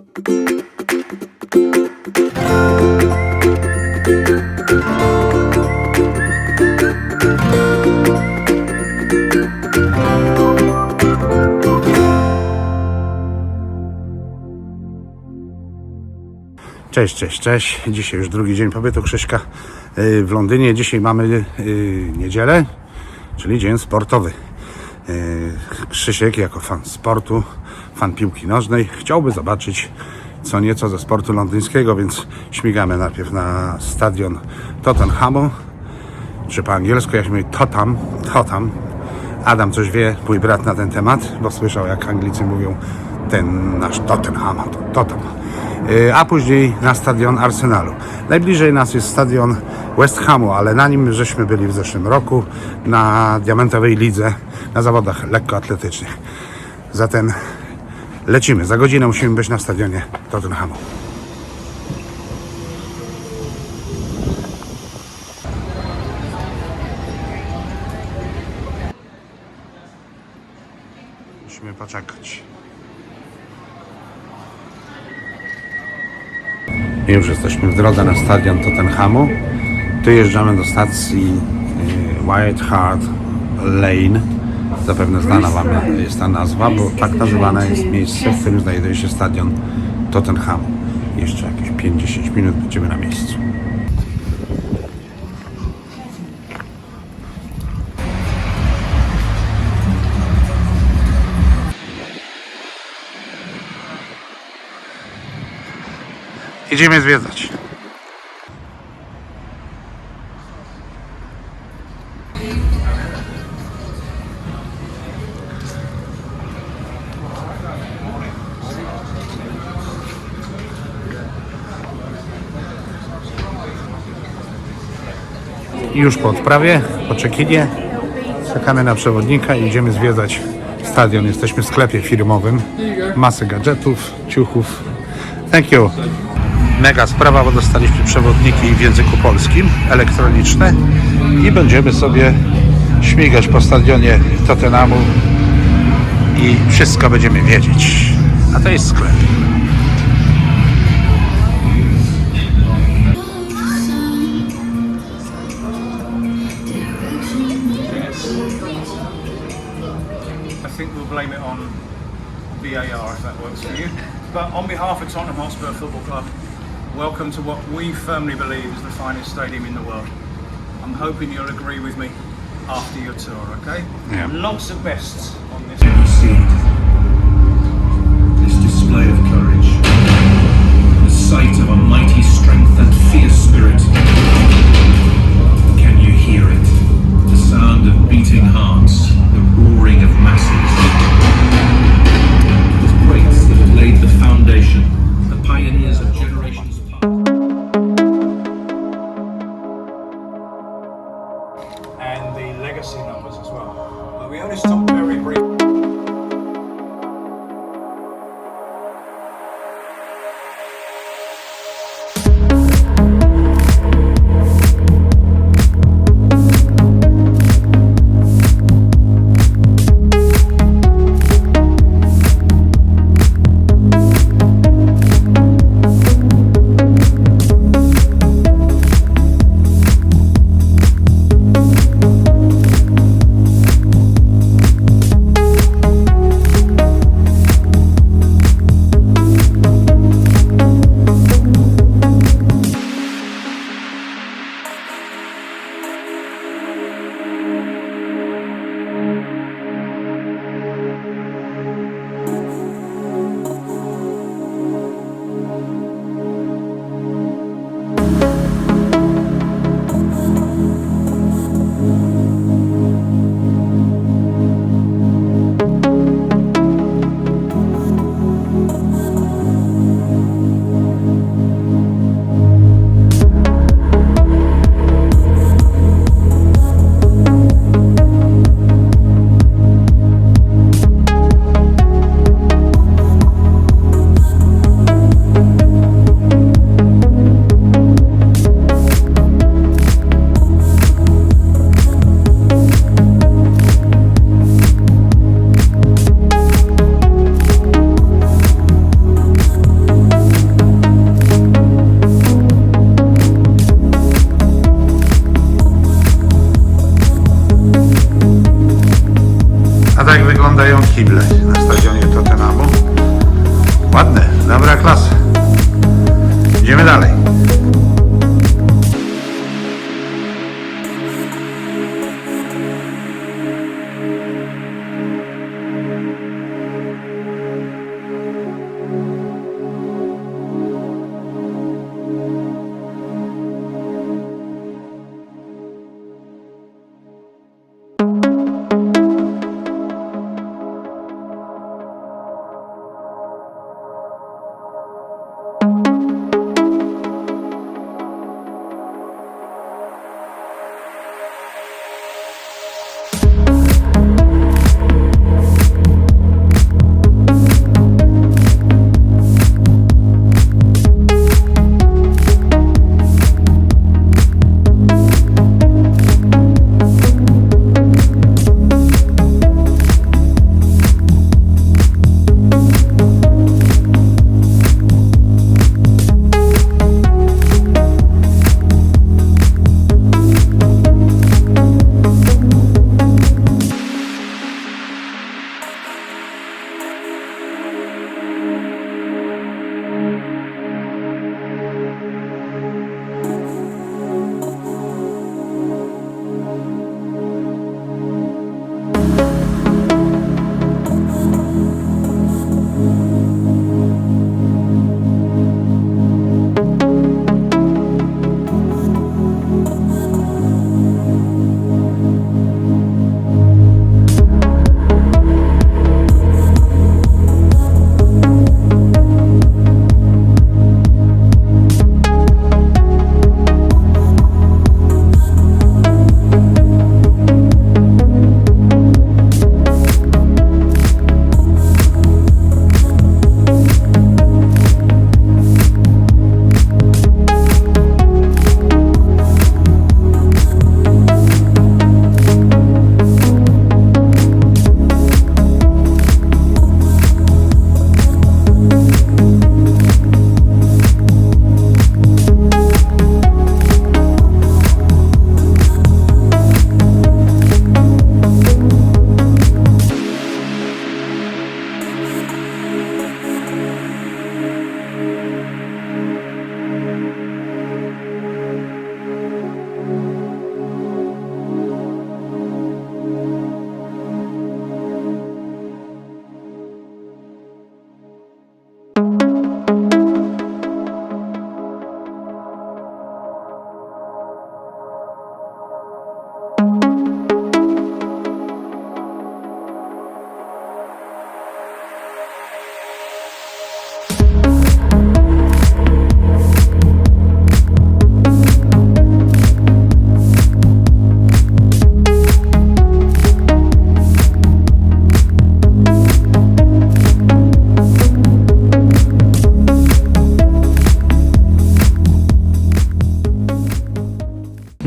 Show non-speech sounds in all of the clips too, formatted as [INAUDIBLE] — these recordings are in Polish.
Cześć, cześć, cześć. Dzisiaj już drugi dzień pobytu Krzyśka y, w Londynie. Dzisiaj mamy y, niedzielę, czyli dzień sportowy. Y, Krzysiek jako fan sportu, fan piłki nożnej chciałby zobaczyć co nieco ze sportu londyńskiego, więc śmigamy najpierw na stadion Tottenhamu, czy po angielsku jak się mówi Totam, Totam. Adam coś wie, mój brat na ten temat, bo słyszał jak Anglicy mówią ten nasz Tottenham, to Totam. Y, A później na stadion Arsenalu. Najbliżej nas jest stadion West Hamu, ale na nim żeśmy byli w zeszłym roku na diamentowej lidze na zawodach lekkoatletycznych. Zatem lecimy. Za godzinę musimy być na stadionie Tottenhamu. Musimy poczekać. Już jesteśmy w drodze na stadion Tottenhamu. Dojeżdżamy do stacji y, White Hart Lane. Zapewne znana Wam jest ta nazwa, bo tak nazywane jest miejsce, w którym znajduje się stadion Tottenhamu. Jeszcze jakieś 50 minut będziemy na miejscu. Idziemy zwiedzać. Już po odprawie, po czekinie, czekamy na przewodnika i idziemy zwiedzać stadion. Jesteśmy w sklepie firmowym. Masę gadżetów, ciuchów. Thank you. Mega sprawa, bo dostaliśmy przewodniki w języku polskim, elektroniczne i będziemy sobie śmigać po stadionie Tottenhamu i wszystko będziemy wiedzieć. A to jest sklep. I think we'll blame it on VAR if that works for you. But on behalf of Tottenham Hotspur Football Club, welcome to what we firmly believe is the finest stadium in the world. I'm hoping you'll agree with me after your tour, okay? Yeah. Lots of bests on this. see this display of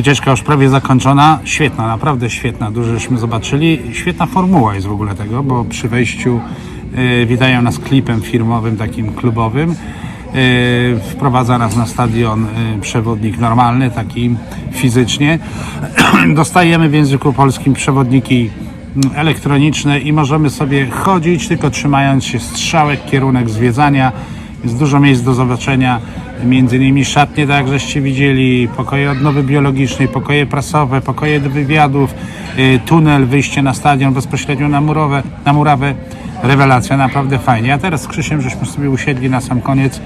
Wycieczka już prawie zakończona. Świetna, naprawdę świetna. Dużo żeśmy zobaczyli. Świetna formuła jest w ogóle tego, bo przy wejściu y, witają nas klipem firmowym, takim klubowym. Y, wprowadza nas na stadion y, przewodnik normalny, taki fizycznie. [CLEARS THROAT] Dostajemy w języku polskim przewodniki mm, elektroniczne i możemy sobie chodzić, tylko trzymając się strzałek, kierunek zwiedzania. Jest dużo miejsc do zobaczenia, między innymi szatnie, tak jak żeście widzieli, pokoje odnowy biologicznej, pokoje prasowe, pokoje do wywiadów, y, tunel, wyjście na stadion bezpośrednio na, murowe, na murawę. Rewelacja, naprawdę fajnie. A teraz z Krzysiem żeśmy sobie usiedli na sam koniec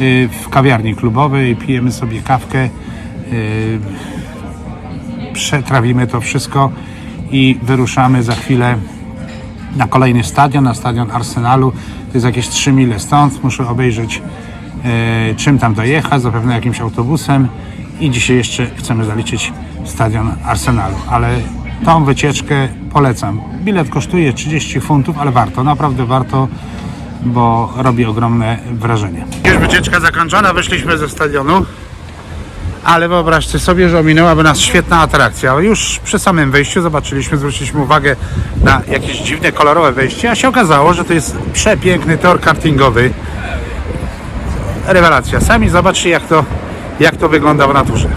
y, w kawiarni klubowej, pijemy sobie kawkę, y, przetrawimy to wszystko i wyruszamy za chwilę na kolejny stadion, na stadion Arsenalu. To jest jakieś 3 mile stąd. Muszę obejrzeć, e, czym tam dojechać, zapewne jakimś autobusem. I dzisiaj jeszcze chcemy zaliczyć stadion Arsenalu. Ale tą wycieczkę polecam. Bilet kosztuje 30 funtów, ale warto, naprawdę warto, bo robi ogromne wrażenie. Już wycieczka zakończona, wyszliśmy ze stadionu. Ale wyobraźcie sobie, że ominęłaby nas świetna atrakcja. Już przy samym wejściu zobaczyliśmy, zwróciliśmy uwagę na jakieś dziwne, kolorowe wejście, a się okazało, że to jest przepiękny tor kartingowy. Rewelacja. Sami zobaczcie, jak to, jak to wygląda w naturze.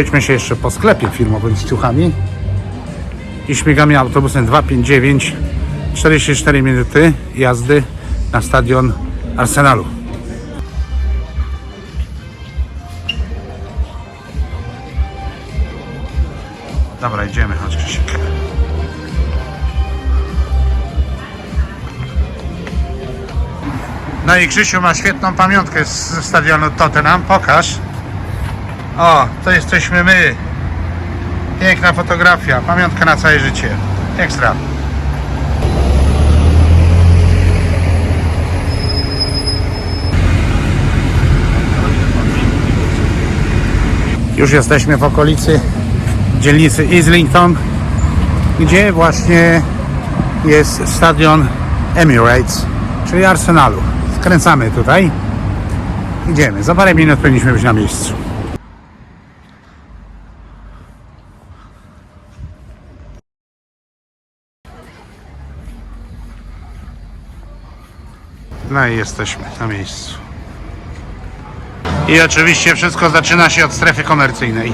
Przejdźmy się jeszcze po sklepie firmowym z ciuchami. I śmigamy autobusem 259 44 minuty jazdy na stadion Arsenalu. Dobra, idziemy, chodź Krzysiek. No i Krzysiu ma świetną pamiątkę z stadionu Tottenham. Pokaż. O, to jesteśmy my. Piękna fotografia, pamiątka na całe życie. Ekstra. Już jesteśmy w okolicy dzielnicy Islington, gdzie właśnie jest stadion Emirates, czyli Arsenalu. Skręcamy tutaj. Idziemy. Za parę minut powinniśmy być na miejscu. No i jesteśmy na miejscu. I oczywiście wszystko zaczyna się od strefy komercyjnej.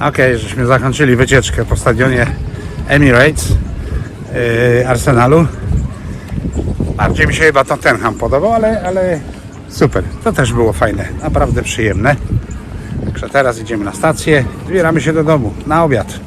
Okej, żeśmy zakończyli wycieczkę po stadionie Emirates yy, Arsenalu. Bardziej mi się chyba Tottenham podobał, ale, ale super. To też było fajne, naprawdę przyjemne. Także teraz idziemy na stację, zbieramy się do domu na obiad.